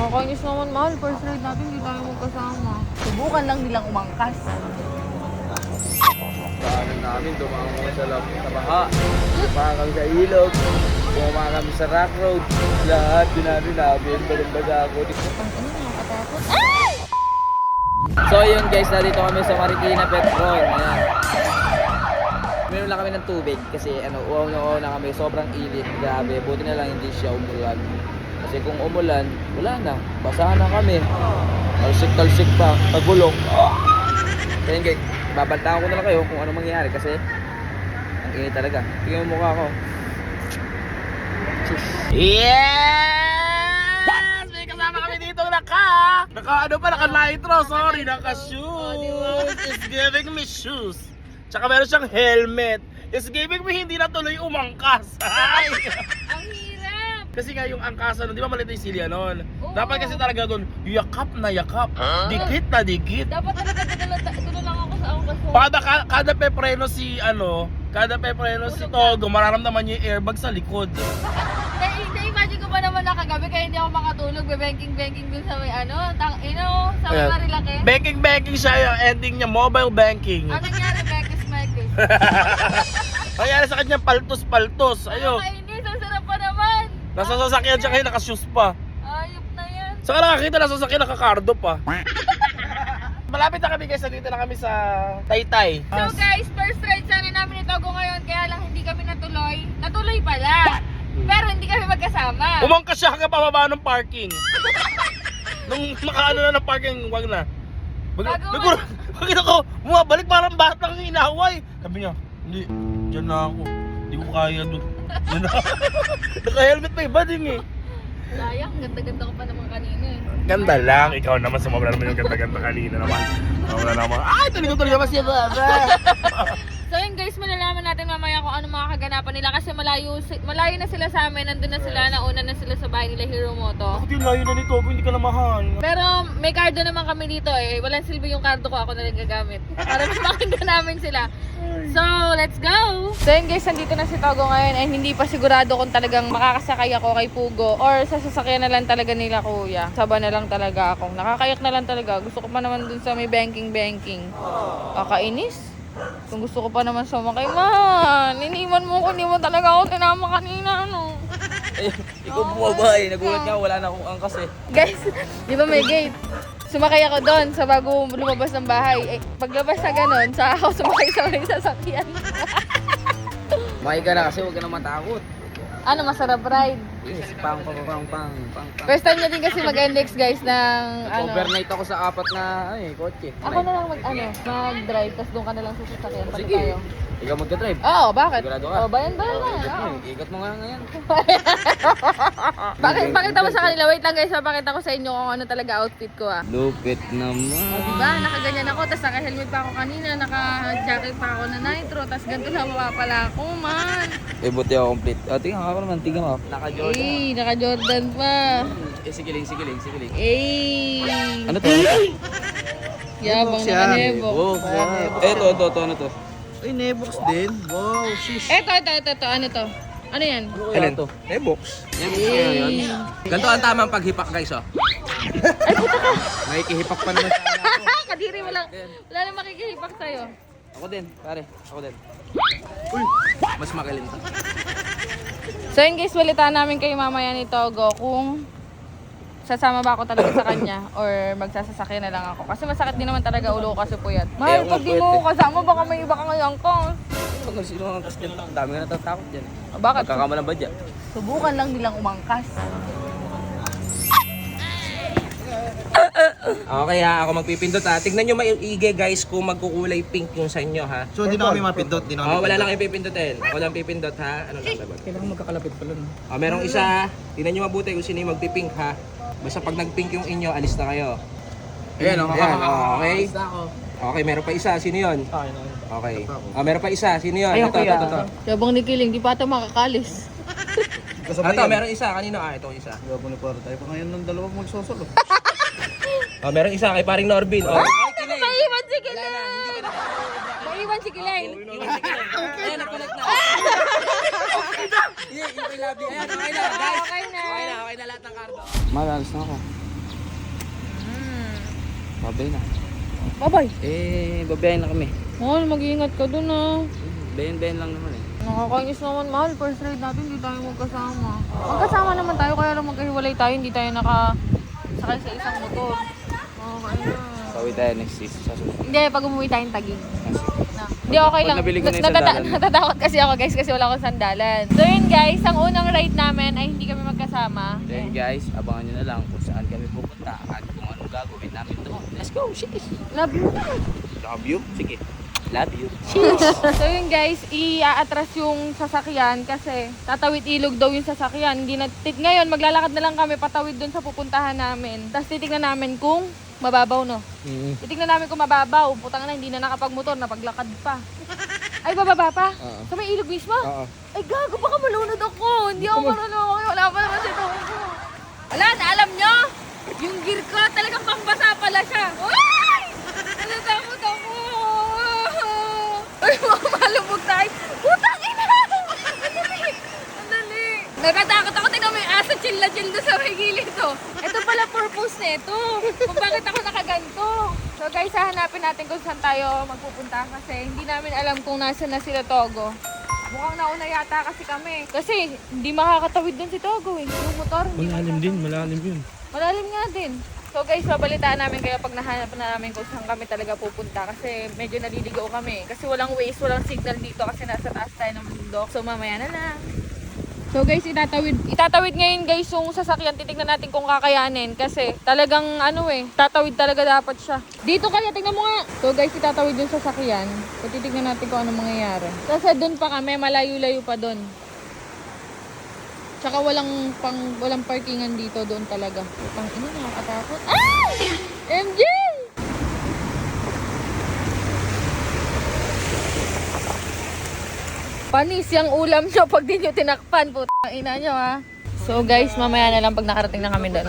Nakakainis naman, mahal. First ride natin, hindi tayo magkasama. Subukan lang nilang umangkas. Daanan namin, dumaan kami sa, lab, sa baha. Dumaan kami sa ilog. Dumaan kami sa rock road. Lahat dinari namin. Balong-baga ako. Ang ano, nakakatakot. So yun guys, nandito kami sa Marikina Petron. Ayan. Meron lang kami ng tubig kasi ano, uwaw na uwaw na kami. Sobrang init. Grabe. Buti na lang hindi siya umulan. Kasi kung umulan, wala na. Basahan na kami. Talsik-talsik pa. Pagulong. Kaya guys, babantaan ko na lang kayo kung ano mangyayari kasi ang init talaga. Tingnan mo mukha ko. Yes! May kasama kami dito naka... Naka ano pa, naka nitro. Sorry, naka shoes. It's giving me shoes. Tsaka meron siyang helmet. It's giving me hindi na tuloy umangkas. Ay! Ang! Kasi nga yung angkasan nun, di ba maliit yung silya nun? Oo. Dapat kasi talaga doon, yakap na yakap. Dikit na dikit. Dapat talaga dito, dito lang ako sa angkas mo. Kada, ka- kada pepreno si ano, kada pepreno si Togo, mararamdaman niya yung airbag sa likod. Na-imagine ko pa naman na kagabi kaya hindi ako makatulog. Be-banking-banking dun sa may ano, tang ino, sa may Ayan. Marilaki. Banking banking siya yung ending niya, mobile banking. Ano nangyari, Bekis Mekis? Kaya sa kanya paltos-paltos. Ayo. Nakakainis, ang sarap pa naman. Nasa sasakyan siya kayo nakashoes pa. Ayop na yan. Saka nakakita nasa sasakyan nakakardo pa. Malapit na kami guys, nandito na kami sa Taytay. So guys, first ride sana namin ni Togo ngayon, kaya lang hindi kami natuloy. Natuloy pala. Pero hindi kami magkasama. Umangkas siya hanggang pababa ng parking. Nung makaano na ng parking, wag na. Bag, Bago- Naguro, bakit ako, bumabalik parang batang inaway. Sabi niya, hindi, dyan na ako. Hindi ko kaya doon. Na. Naka-helmet pa iba din eh. Sayang, ganda-ganda ko pa naman kanina eh. Ganda lang. Ikaw naman, sumobra naman yung ganda-ganda kanina naman. Sumobra naman. Ay, ko tuloy naman siya ba? So yun guys, malalaman natin mamaya kung ano mga kaganapan nila kasi malayo, malayo na sila sa amin, nandun na sila, nauna na sila sa bahay nila Hero Moto. Bakit yung layo na nito? Hindi ka na mahal. Pero may cardo naman kami dito eh. Walang silbi yung cardo ko, ako na lang gagamit. Para mas makinggan namin sila. So, let's go! So yun guys, nandito na si Togo ngayon and hindi pa sigurado kung talagang makakasakay ako kay Pugo or sa sasakyan na lang talaga nila kuya. Saba na lang talaga ako. Nakakayak na lang talaga. Gusto ko pa naman dun sa may banking-banking. Kakainis. Kung gusto ko pa naman sumakay, man, iniwan mo ko, hindi mo talaga ako sinama kanina, ano. Ikaw bumaba eh. Nagulat nga, wala na akong angkas eh. Guys, di ba may gate? Sumakay ako doon sa bago lumabas ng bahay. Eh, paglabas na ganun, sa ako sumakay sa may sasakyan. Makay ka na kasi huwag ka na matakot. ano, masarap ride. Yes, pang pang pang pang pang pang. First time niya din kasi mag-index guys ng ano. Overnight ako sa apat na ay, kotse. Ako na lang mag, ano, mag-drive, tapos doon ka na lang sa sasakyan. Pati Sige. tayo. Ikaw magka-drive. Oo, bakit? Sigurado ka? Oo, bayan bayan na. Ikot mo, oo. ikot mo nga ngayon. Bakit, pakita mo sa kanila. Wait lang guys, papakita ko sa inyo kung ano talaga outfit ko ah. Lupit naman. diba? Nakaganyan ako, tapos naka-helmet pa ako kanina, naka-jacket pa ako na nitro, tapos ganito na mapapala ako, man. Eh, buti ako complete. Ah, tingnan ako naman, tingnan mo. Naka-Jordan. Eh, naka-Jordan pa. Eh, sige lang, sige lang, sige lang. Eh, Ano to? Ano to? yabang naka-nebok. Oh, wow. Eh, ito, ito, ito, ano to? Ay, Nebox din. Wow, shish. Eto, eto, eto, eto, ano to? Ano yan? Alin to? Nebox. Eh, Ganito ang tamang paghipak guys, oh. Ay, puta ka! Nakikihipak pa naman sana ako. Kadiri, wala, wala na makikihipak sa'yo. Ako din, pare. Ako din. Mas magaling to. So yun guys, balitaan namin kayo mamaya ni Togo kung sasama ba ako talaga sa kanya or magsasasakyan na lang ako. Kasi masakit din naman talaga ulo ko kasi puyat. Mahal, nga, pag di mo ako kasama, baka may iba ka ngayon ko. Sino sino ang angkas dyan? Ang dami nga natatakot dyan. Bakit? Magkakamalang ba dyan? Subukan lang nilang umangkas. Okay ha, ako magpipindot ha. Tignan nyo maigi guys kung magkukulay pink yung sa inyo ha. So, hindi na kami mapindot. Hindi na kami Oh, wala lang kayo pipindutin. Ako lang pipindot ha. Ano lang dapat? Kailangan magkakalapit pala. No? Oh, merong isa. Tignan nyo mabuti kung sino yung magpipink ha. Basta pag nagpink yung inyo, alis na kayo. Ayan, oh. Ayan, oh, okay. Okay, meron pa isa. Sino yun? Okay. Oh, meron pa isa. Sino yun? Ito, ito, ito, ito. Yabang ni Kiling, di pa ata makakalis. Ah, Ito, meron isa. Kanino? Ah, ito isa. Gabo ni Paro tayo pa ngayon ng dalawang magsosolo. Oh, meron isa kay paring Norbin. Oh. Ay, kilig. Maiwan si Kiling! Maiwan si Kiling! Iwan si Kilig. Ayan, nag-connect na. Yeah, yung kay Labi. Ayan, okay na. Guys, Okay na. okay na. Okay na lahat ng kardo. Malalas na ako. Babay na. Bye-bye. Eh, babayain na kami. Mahal, mag-iingat ka dun ah. Ben-ben lang naman eh. Nakakainis naman, mahal. First ride natin, hindi tayo magkasama. Magkasama naman tayo, kaya lang magkahiwalay tayo, hindi tayo nakasakay sa isang motor. Okay na. Sawi tayo next season sa susunod. Hindi, pag umuwi tayong tagig. Na. Hindi, okay Pag lang. nabili ko na yung Natata- sandalan. Natatakot kasi ako guys, kasi wala akong sandalan. So yun guys, ang unang ride namin ay hindi kami magkasama. Then guys, abangan nyo na lang kung saan kami pupunta at kung anong gagawin namin doon. Let's go, shit! Love you. Love you? Sige. Love you. so yun guys, i-atras yung sasakyan kasi tatawid ilog daw yung sasakyan. Hindi na, tit, ngayon maglalakad na lang kami patawid dun sa pupuntahan namin. Tapos titignan namin kung mababaw no. Titignan namin kung mababaw. Putang na, hindi na nakapagmotor, napaglakad pa. Ay, bababa pa? Oo. Sa may ilog mismo? Oo. Ay, gago, baka malunod ako. Hindi ako marunong. Wala pa naman si Tongo. Wala, na alam nyo? Yung gear ko, talagang pambasa pala siya. Ay! Natatakot ako. Ay, malubog tayo. Putang ina! Andali! Andali! Natatakot ako. Tingnan mo yung aso chill na chill doon sa may gilid to. Ito pala purpose nito. Kung bakit ako nakaganto. So guys, hahanapin natin kung saan tayo magpupunta kasi hindi namin alam kung nasa na sila Togo. Mukhang nauna yata kasi kami. Kasi hindi makakatawid dun si Togo eh. Yung motor. Malalim din, malalim yun. Malalim nga din. So guys, babalitaan namin kayo pag nahanap na namin kung saan kami talaga pupunta kasi medyo naliligaw kami. Kasi walang waste, walang signal dito kasi nasa taas tayo ng bundok. So mamaya na lang. So guys, itatawid, itatawid ngayon guys yung sasakyan. Titignan natin kung kakayanin kasi talagang ano eh, tatawid talaga dapat siya. Dito kaya, tingnan mo nga. So guys, itatawid yung sasakyan. So titignan natin kung ano mangyayari. Kasi doon pa kami, malayo-layo pa doon. Tsaka walang pang walang parkingan dito doon talaga. Pang ina nakakatakot. Ay! MJ! Panis yung ulam nyo pag di nyo tinakpan. Putang ina nyo ha. So guys, mamaya na lang pag nakarating na kami doon.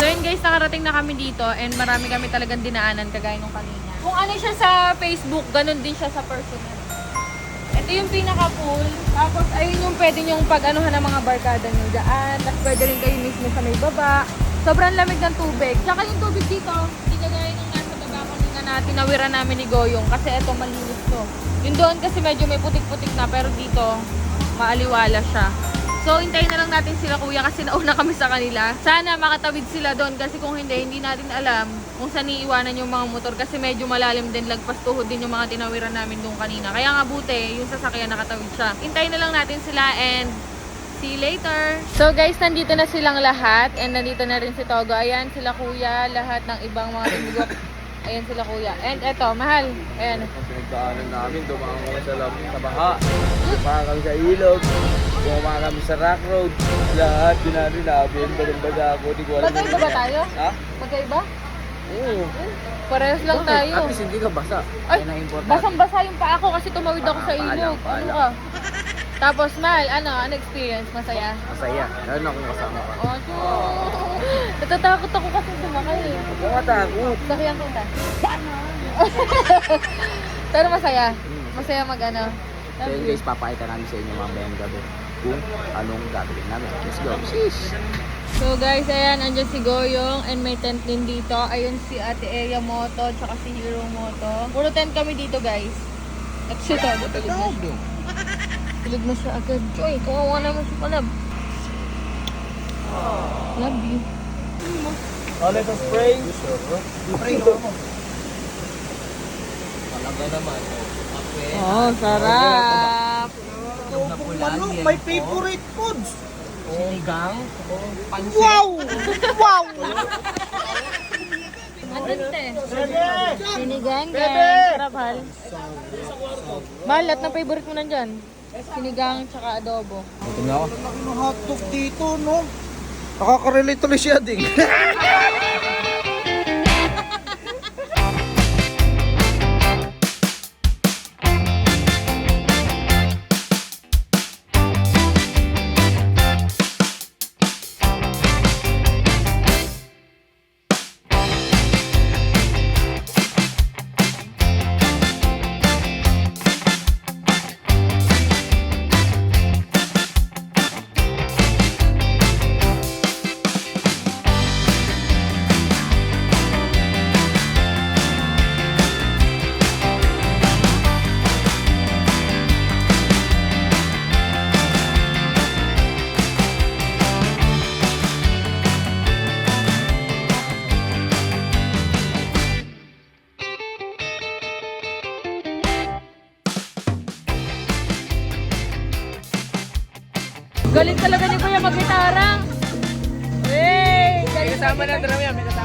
So yun guys, nakarating na kami dito and marami kami talagang dinaanan kagaya nung kanina. Kung ano siya sa Facebook, ganun din siya sa personal. Ito yung pinaka-pool. Tapos ayun yung pwede nyong pag-anuhan ng mga barkada nyo dyan. Tapos pwede rin kayo mismo sa may baba. Sobrang lamig ng tubig. Tsaka yung tubig dito, hindi kagaya nung nasa baba kanina na tinawiran namin ni Goyong. Kasi ito malinis to. Yung doon kasi medyo may putik-putik na pero dito maaliwala siya. So, hintayin na lang natin sila kuya kasi nauna kami sa kanila. Sana makatawid sila doon kasi kung hindi, hindi natin alam kung saan iiwanan yung mga motor kasi medyo malalim din, lagpas tuhod din yung mga tinawiran namin doon kanina. Kaya nga buti, yung sasakyan nakatawid siya. Hintayin na lang natin sila and see you later. So guys, nandito na silang lahat and nandito na rin si Togo. Ayan sila kuya, lahat ng ibang mga tumigok. Ayan sila kuya. And eto, mahal. Ayan. Ang pinagdaanan namin, dumaan kami sa lam sa baha. Dumaan kami sa ilog. Dumaan kami sa rock road. Lahat, dinari namin. Balang-baga ako. Di ko alam. Magkaiba ba tayo? Ha? Magkaiba? Oo. Parehas lang Bakit? tayo. At least hindi ka basa. Ay, Yan ang importante. Basang-basa yung paa ko kasi tumawid ako sa Paalam, ilog. Ano paalam. ka? Tapos, Mal, ano, ano experience? Masaya? Masaya. Lalo na kung kasama ka. Oh, Natatakot ako kasi sumakay eh. Huwag kang matakot. Sakyan kita. Pero masaya. Masaya mag ano. So yun guys, papakita namin sa inyo mamaya ng gabi kung anong gagawin namin. Let's go. Sheesh! So guys, ayan, andyan si Goyong and may tent din dito. Ayun si Ate Eya Moto, tsaka si Hero Moto. Puro tent kami dito guys. At siya to, tulog na siya. Tulog na siya agad. Uy, kawawa naman si Kalab. Love you. Oh, let us pray. Talaga naman. Okay. Oh, sarap. Manok, my favorite foods. Sinigang. Pansit. Wow! wow! Sinigang, gang. Sarap, hal. Mahal, lahat ng favorite mo nandyan. Sinigang, tsaka adobo. Gutom na ako. Hotdog dito, no? Nakaka-relate tuloy siya, ding. Galing talaga ni Kuya mag-gitara. Hey! Kasama na drum yan.